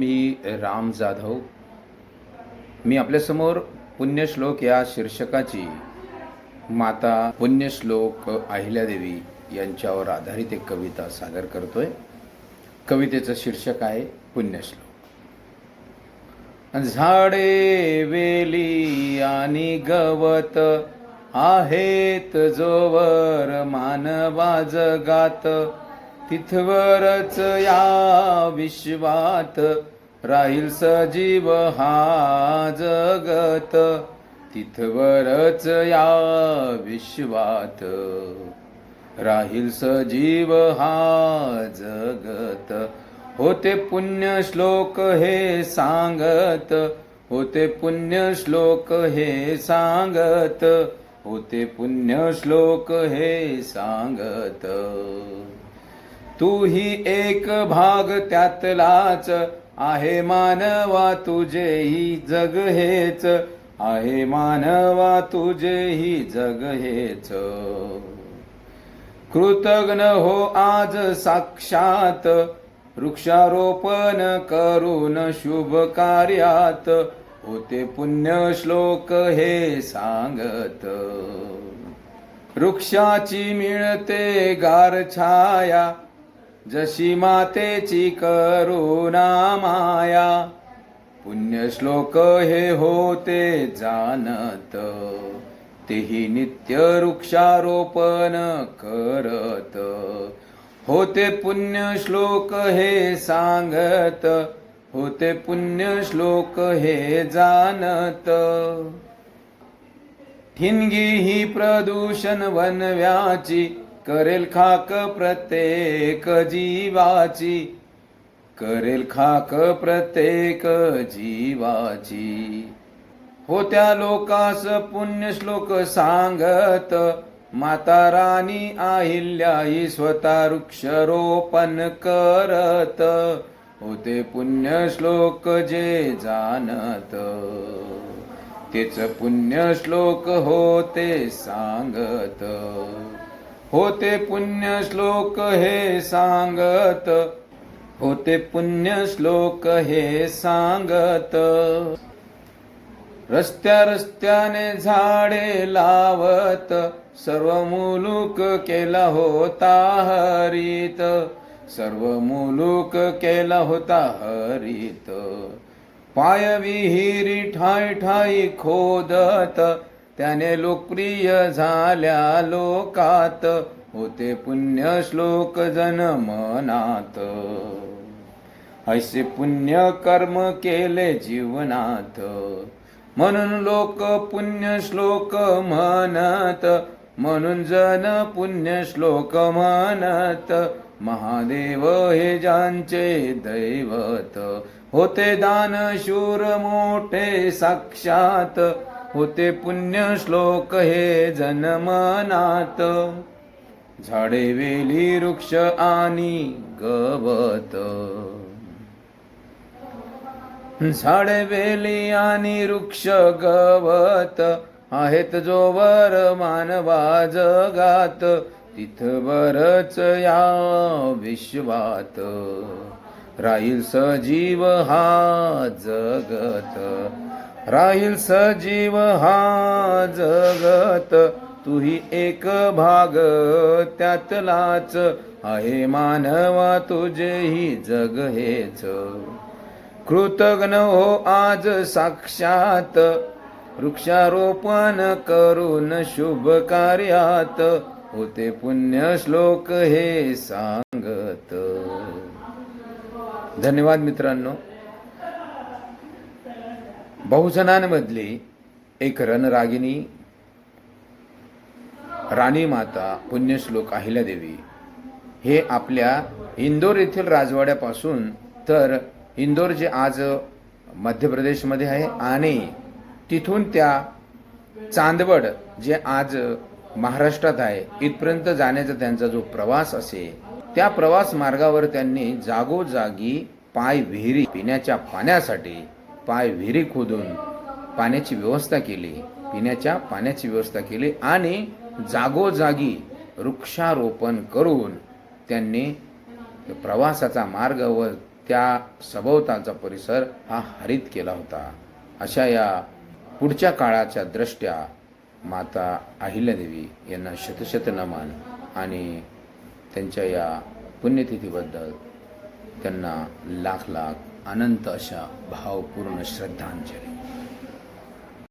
मी राम जाधव मी आपल्यासमोर पुण्यश्लोक या शीर्षकाची माता पुण्यश्लोक अहिल्यादेवी यांच्यावर आधारित एक कविता सादर करतोय. कवितेचं शीर्षक आहे पुण्यश्लोक. झाडे वेली आणि गवत आहेत जोवर मानवा जगात तिथवरच या विश्वात राहील सजीव हा जगत. तिथवरच या विश्वात राहील सजीव हा जगत. होते पुण्य श्लोक हे सांगत होते पुण्य श्लोक हे सांगत होते पुण्य श्लोक हे सांगत. तू ही एक भाग त्यातलाच आहे मानवा तुझेही जग हेच आहे मानवा तुझेही जग हेच. कृतज्ञ हो आज साक्षात वृक्षारोपण करून शुभ कार्यात होते पुण्य श्लोक हे सांगत. वृक्षाची मिळते गार छाया जशी मातेची करुणा माया पुण्यश्लोक हे होते जानत. तेही नित्य वृक्षारोपण करत. होते पुण्य श्लोक हे सांगत होते पुण्य श्लोक हे जानत. ठिणगी ही प्रदूषण वनव्याची करेल खाक प्रत्येक जीवाची. करेल खाक प्रत्येक जीवाची. होत्या लोकास पुण्य श्लोक सांगत माता राणी अहिल्याई स्वतः वृक्षरोपण करत. होते पुण्य श्लोक जे जाणत तेच पुण्य श्लोक होते सांगत. होते पुण्य श्लोक हे सांगत. होते पुण्य श्लोक हे सांगत. रस्त्या रस्त्याने झाडे लावत सर्व मुलूक केला होता हरित. सर्व मुलूक केला होता हरित. पाय विहिरी ठाई ठाई खोदत त्याने लोकप्रिय झाल्या लोकात होते पुण्य श्लोक जन मनात. ऐसे पुण्य कर्म केले जीवनात म्हणून लोक पुण्य श्लोक म्हणत म्हणून जन पुण्य श्लोक म्हणत महादेव हे ज्यांचे दैवत होते दान शूर मोठे साक्षात होते पुण्य श्लोक हे जनमनात. झाडे वेली वृक्ष आणि गवत. झाडे वेली आणि वृक्ष गवत आहेत जोवर मानवा जगात. तिथवरच या विश्वात. राहील सजीव हा जगत. राहील सजीव हा जगत. तुही एक भाग त्यातलाच आहे मानवा तुझेही जग हेच. कृतज्ञ हो आज साक्षात वृक्षारोपण करून शुभ कार्यात. होते पुण्य श्लोक हे सांगत. धन्यवाद मित्रांनो. बहुजनांमधली एक रणरागिनी राणी माता पुण्यश्लोक अहिल्यादेवी हे आपल्या इंदोर येथील राजवाड्यापासून तर इंदोर जे आज मध्य प्रदेशमध्ये आहे आणि तिथून त्या चांदवड जे आज महाराष्ट्रात आहे इथपर्यंत जाण्याचा त्यांचा जो प्रवास असे त्या प्रवास मार्गावर त्यांनी जागोजागी पाय विहिरी पिण्याच्या पाण्यासाठी पाय विहिरी खोदून पाण्याची व्यवस्था केली पिण्याच्या पाण्याची व्यवस्था केली आणि जागोजागी वृक्षारोपण करून त्यांनी प्रवासाचा मार्ग व त्या सभोवतालचा परिसर हा हरित केला होता. अशा या पुढच्या काळाच्या दृष्ट्या माता अहिल्यादेवी यांना शतशत नमन आणि त्यांच्या या पुण्यतिथीबद्दल त्यांना लाख लाख अनंत अशा भावपूर्ण श्रद्धांजली.